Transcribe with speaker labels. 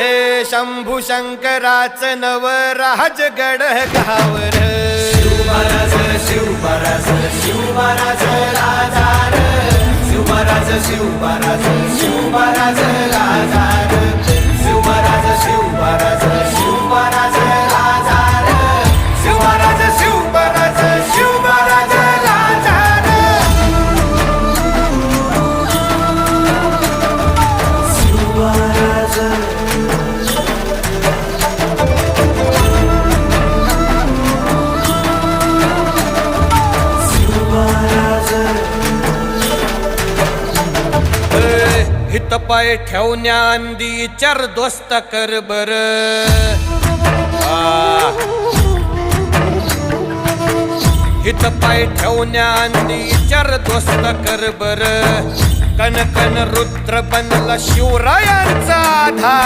Speaker 1: हे शंभू शंकराच नव राजगड गावर.
Speaker 2: शिवराज शिवराज शिवराज राजा शिवराज शिवराज शिवराज
Speaker 1: हित पाय ठेवण्या अंदी चर दोस्त कर बर. हित पाय ठेवण्या अंदी चर दोस्त कर बर. कन कन रुद्र बनला शिवरायांचा आधार.